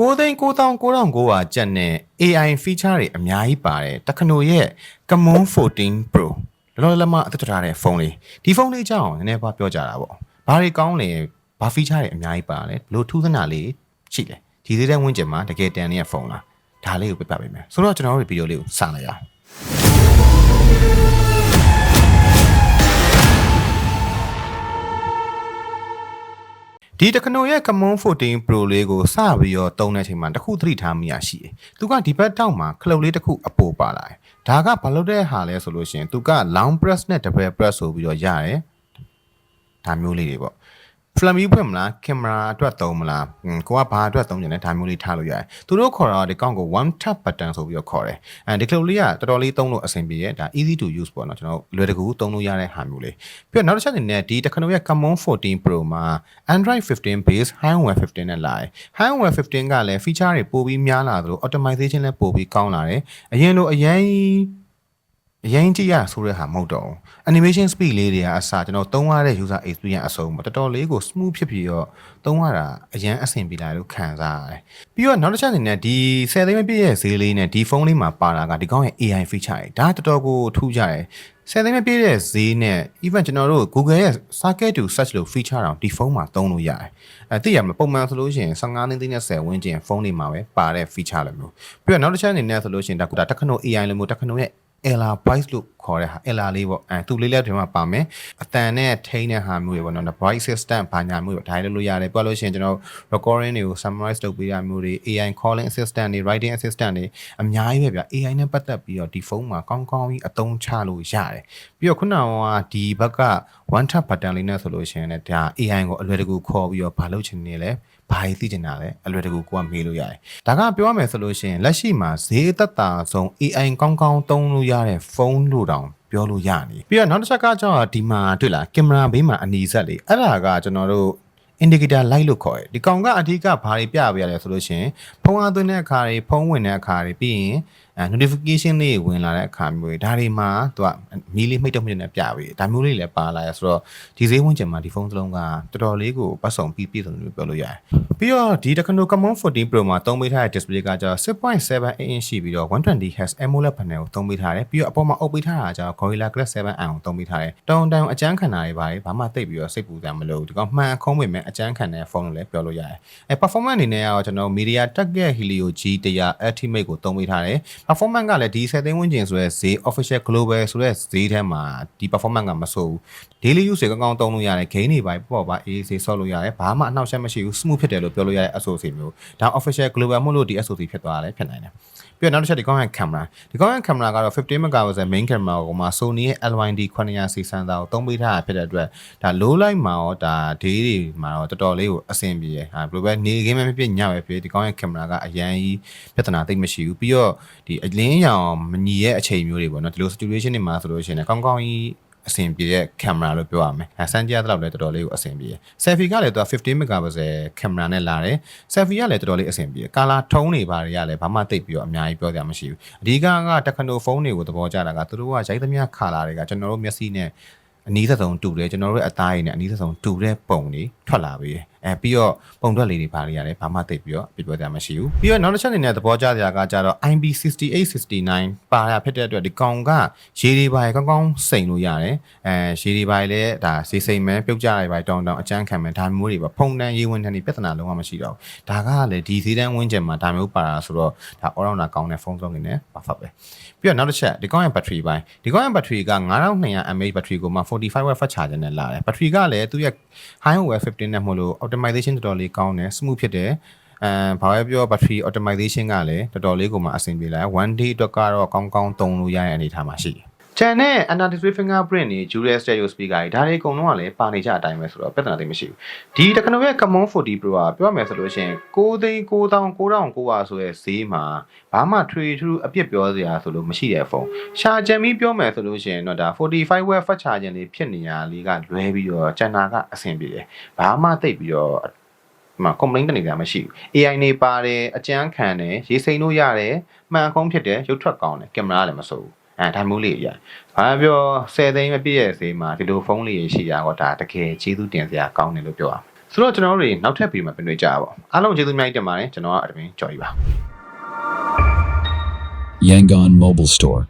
6သိန်း9900ကျပ်နဲ့ AI feature တွေအများကြီးပါတယ်တက္ကနိုရဲ့ Camon 14 Pro လောလောလတ်မအသက်ထားတဲ့ဖုန်းလေးဒီဖုန်းလေးကြောင်းနည်းနည်းပါပြောကြတာပေါ့ဘာတွေကောင်းလဲဘာ feature တွေအများကြီးပါလဲဘလို့ထူးသနာလေးရှိလဲဒီသေးတဲ့ဝင်းကျင်မှာတကယ်တန်နေတဲ့ဖုန်းလားဒါလေးကိုပြပြပေးမယ်ဆိုတော့ကျွန်တော်တို့ဗီဒီယိုလေးကိုစလိုက်ရအောင် ဒီတက္ကနိုရဲ့ Camon 14 Pro လေးကိုစပြီးတော့တုံးတဲ့အချိန်မှာတစ်ခုသတိထားမိရရှိတယ်။သူကဒီဘက်တောက်မှာခလုတ်လေးတစ်ခုအပိုပါလာတယ်။ဒါကဘာလို့တဲ့ဟာလဲဆိုလို့ရှိရင်သူက long press နဲ့ double press ဆိုပြီးတော့ရတယ်။ဒါမျိုးလေးတွေပေါ့။ Flammy ဖွင့်မလားကင်မရာအတွက်သုံးမလားဟွန်းကိုကဘာအတွက်သုံးကြလဲဒါမျိုးလေးထားလို့ရတယ်။သူတို့ခေါ်တာဒီကောင့်ကို one tap button ဆိုပြီးတော့ခေါ်တယ်။အဲဒီခလုတ်လေးကတော်တော်လေးသုံးလို့အဆင်ပြေရဲ့ဒါ easy to use ပေါ့နော်ကျွန်တော်လွယ်တကူသုံးလို့ရတဲ့ဟာမျိုးလေး။ပြီးတော့နောက်တစ်ချက်အနေနဲ့ဒီတက္ကနိုရဲ့ Camon 14 Pro မှာ Android 15 base HiWare 15နဲ့လာတယ်။ HiWare 15ကလည်း feature တွေပိုပြီးများလာသလို optimization လည်းပိုပြီးကောင်းလာတယ်။အရင်လိုအရင် အရင်ကြည့်ရဆိုတဲ့ဟာမဟုတ်တော့ဘူး animation speed လေးတွေကအစားကျွန်တော်သုံးရတဲ့ user experience အစုံမှာတော်တော်လေးကို smooth ဖြစ်ပြီးတော့သုံးရတာအရင်အဆင်ပြေလာလို့ခံစားရတယ်ပြီးတော့နောက်တစ်ချက်အနေနဲ့ဒီ10သိန်းမပြည့်ရဲ့ဈေးလေးနဲ့ဒီဖုန်းလေးမှာပါလာကဒီကောင်းရဲ့ AI feature တွေဒါတော်တော်ကိုထူးကြတယ်ဆယ်သိန်းမပြည့်တဲ့ဈေးနဲ့ even ကျွန်တော်တို့ Google ရဲ့ Circuit to Search လို့ feature တောင်ဒီဖုန်းမှာသုံးလို့ရတယ်။အဲသိရမှာပုံမှန်ဆိုလို့ရှိရင်15သိန်းသိန်းနဲ့10ဝန်းကျင်ဖုန်းတွေမှာပဲပါတဲ့ feature လိုမျိုး။ပြီးတော့နောက်တစ်ချက်အနေနဲ့ဆိုလို့ရှိရင်ဒါကတက္ကနို AI လိုမျိုးတက္ကနိုရဲ့ Ella voice လို့ခေါ်တဲ့ဟာ Ella လေးပေါ့အဲသူလေးလည်းဒီမှာပါမယ်အတန်နဲ့ထိန်းတဲ့ဟာမျိုးတွေပေါ့နော် voice assistant ဘာညာမျိုးတွေဒါလည်းလုပ်ရတယ်ပြောလို့ရှိရင်ကျွန်တော် recording တွေကို summarize လုပ်ပေးရမျိုးတွေ AI calling assistant တွေ writing assistant တွေအများကြီးပဲဗျ AI နဲ့ပတ်သက်ပြီးတော့ဒီဖုန်းမှာကောင်းကောင်းကြီးအသုံးချလို့ရတယ်ပြီးတော့ခုနကဒီဘက်က one tap button လေးနဲ့ဆိုလို့ရှိရင်လည်းဒါ AI ကိုအလွယ်တကူခေါ်ပြီးတော့ဘာလုပ်ချင်နေလဲဘာကြီးသိချင်တာလဲအလွယ်တကူကိုကမေးလို့ရတယ်။ဒါကပြောရမယ်ဆိုလို့ရှိရင်လက်ရှိမှာဈေးသက်သာဆုံး AI ကောင်းကောင်းသုံးလို့ရတဲ့ဖုန်းလို့တောင် ပြောလို့ရနေပြီးတော့နောက်တစ်ချက်ကကျတော့ဒီမှာတွေ့လားကင်မရာဘေးမှာအနီးဆက်လေးအဲ့ဒါကကျွန်တော်တို့ indicator light လို့ခေါ်တယ်ဒီကောင်ကအဓိကဘာတွေပြပေးရလဲဆိုလို့ရှိရင်ဖုန်းအားသွင်းတဲ့အခါတွေဖုန်းဝင်တဲ့အခါတွေပြီးရင်အဲ notification လေးဝင်လာတဲ့အခါမျိုးတွေဒါတွေမှာသူကမီးလေးမိတ်တော့မိတ်နဲ့ပြပေးဒါမျိုးလေးလည်းပါလာရဆိုတော့ဒီဈေးဝန်းကျင်မှာဒီဖုန်းတစ်လုံးကတော်တော်လေးကိုပတ်စုံပြီးပြည့်စုံတယ်လို့ပြောလို့ရတယ်ပြီးတော့ဒီ Tecno Camon 14 Pro မှာသုံးပေးထားတဲ့ display ကကျတော့6.7 inch ရှိပြီးတော့ 120Hz AMOLED panel ကိုသုံးပေးထားတယ်ပြီးတော့အပေါ်မှာအုပ်ပေးထားတာကျတော့ Gorilla Glass 7i ကိုသုံးပေးထားတယ်တောင်တောင်အကျန်းခံတာတွေပါတယ်ဘာမှသိပ်ပြီးတော့စိတ်ပူစရာမလိုဘူးဒီကောင်မှန်ခုံးပေမဲ့အကျန်းခံတဲ့ဖုန်းလို့လည်းပြောလို့ရတယ်အဲ performance အနေနဲ့ကတော့ကျွန်တော် MediaTek ရဲ့ Helio G100 Ultimate ကိုသုံးပေးထားတယ် performance ကလည်းဒီ7သိန်းဝန်းကျင်ဆိုတဲ့ဈေး official global ဆိုတဲ့ဈေးထဲမှာဒီ performance ကမဆိုးဘူး daily use တွေကောင်းကောင်းသုံးလို့ရတယ် gain တွေပါပေါ့ပါအေးဆေးဆော့လို့ရတယ်ဘာမှအနှောက်အယှက်မရှိဘူး smooth ဖြစ်တယ်လို့ပြောလို့ရတဲ့ SoC မျိုးဒါ official global မို့လို့ဒီ SoC ဖြစ်သွားတာလည်းဖြစ်နိုင်တယ်ပြီးတော့နောက်တစ်ချက်ဒီကောင်းရဲ့ camera ဒီကောင်းရဲ့ camera ကတော့15 megapixel main camera ကိုမှာ Sony ရဲ့ LYD 900 C စမ်းသားကိုသုံးပေးထားတာဖြစ်တဲ့အတွက်ဒါ low light မှာရောဒါ day တွေမှာတော့တော်တော်လေးကိုအဆင်ပြေတယ်ဟာဘယ်လိုပဲနေခင်းမဖြစ်ညပဲဖြစ်ဒီကောင်းရဲ့ camera ကအရန်ကြီးပြဿနာသိပ်မရှိဘူးပြီးတော့ဒီအလင်းရောင်မညီရဲ့အချိန်မျိုးတွေပေါ့နော်ဒီလို situation တွေမှာဆိုလို့ရှိရင်ကောင်းကောင်းကြီးအဆင်ပြေတဲ့ camera လို့ပြောရမယ်။အဲစမ်းကြရတဲ့လောက်လည်းတော်တော်လေးကိုအဆင်ပြေ။ selfie ကလည်းသူက15 megapixel camera နဲ့လာတယ်။ selfie ကလည်းတော်တော်လေးအဆင်ပြေ။ color tone တွေဘာတွေကလည်းဘာမှတိတ်ပြီးတော့အများကြီးပြောကြမရှိဘူး။အဓိကက Tecno phone တွေကိုသဘောကျတာကသူတို့ကရိုက်သမျှ color တွေကကျွန်တော်တို့မျက်စိနဲ့အနည်းဆုံးတူတယ်ကျွန်တော်တို့ရဲ့အသားရည်နဲ့အနည်းဆုံးတူတဲ့ပုံတွေထွက်လာပြီ အဲပြီးတော့ပုံထွက်လေးတွေဘာတွေရတယ်ဘာမှသိပြီးတော့ပြပြောကြမရှိဘူးပြီးတော့နောက်တစ်ချက်အနေနဲ့သဘောကျစရာကကြတော့ IP6869 ပါရဖြစ်တဲ့အတွက်ဒီကောင်ကရေတွေပါရကောင်းကောင်းစိန်လို့ရတယ်အဲရေတွေပါရလည်းဒါစေးစိမ်မယ်ပြုတ်ကြရပါတောင်းတောင်းအကျန်းခံမယ်ဒါမျိုးတွေပါဖုန်တန်းရေဝင်တန်းတွေပြဿနာလုံးဝမရှိတော့ဘူးဒါကလည်းဒီဈေးတန်းဝင်းကျင်မှာဒါမျိုးပါတာဆိုတော့ဒါ all round ကောင်းတဲ့ဖုန်းဆုံးနေနဲ့ perfect ပဲပြီးတော့နောက်တစ်ချက်ဒီကောင်ရဲ့ battery ပိုင်းဒီကောင်ရဲ့ battery က9200 mAh battery ကိုမှ 45W fast charger နဲ့လာတယ် battery ကလည်းသူ့ရဲ့ HiWare 15နဲ့မို့လို့ optimization တော်တော်လေးကောင်းတယ် smooth ဖြစ်တယ်အဲဘာပဲပြော battery optimization ကလည်းတော်တော်လေးကိုမှအဆင်ပြေလာ1 day အတွက်ကတော့ကောင်းကောင်းသုံးလို့ရတဲ့အနေအထားမှာရှိတယ် ကျန်တဲ့ under display fingerprint တွေ dual stereo speaker တွေဒါတွေအကုန်လုံးကလည်းပါနေကြအတိုင်းပဲဆိုတော့ပြဿနာသိမရှိဘူးဒီတက္ကနိုရဲ့ Camon 40 Pro ကပြောရမယ်ဆိုလို့ရှိရင်6သိန်း9900ဆိုတဲ့ဈေးမှာဘာမှ trade through အပြစ်ပြောစရာဆိုလို့မရှိတဲ့ဖုန်းရှာကြံပြီးပြောမယ်ဆိုလို့ရှိရင်တော့ဒါ45 watt fast charging လေးဖြစ်နေရလေးကလွဲပြီးတော့ကျန်တာကအဆင်ပြေတယ်ဘာမှသိပ်ပြီးတော့မှာ complaint တနေကြမရှိဘူး AI နေပါတယ်အကြမ်းခံတယ်ရေးစိန်လို့ရတယ်မှန်ကုန်းဖြစ်တယ်ရုပ်ထွက်ကောင်းတယ်ကင်မရာလည်းမဆိုးဘူး အဲဒါမျိုးလေးရ။ဘာပြော10သိန်းမပြည့်ရဲ့ဈေးမှာဒီလိုဖုန်းလေးရရှိရတော့ဒါတကယ်ကျေးဇူးတင်စရာကောင်းတယ်လို့ပြောရမှာဆိုတော့ကျွန်တော်တို့တွေနောက်ထပ်ဗီဒီယိုမှာပြန်တွေ့ကြရပါဦးအားလုံးကျေးဇူးအများကြီးတင်ပါတယ်ကျွန်တော်ကအဒမင်ကြော်ကြီးပါ Yangon Mobile Store.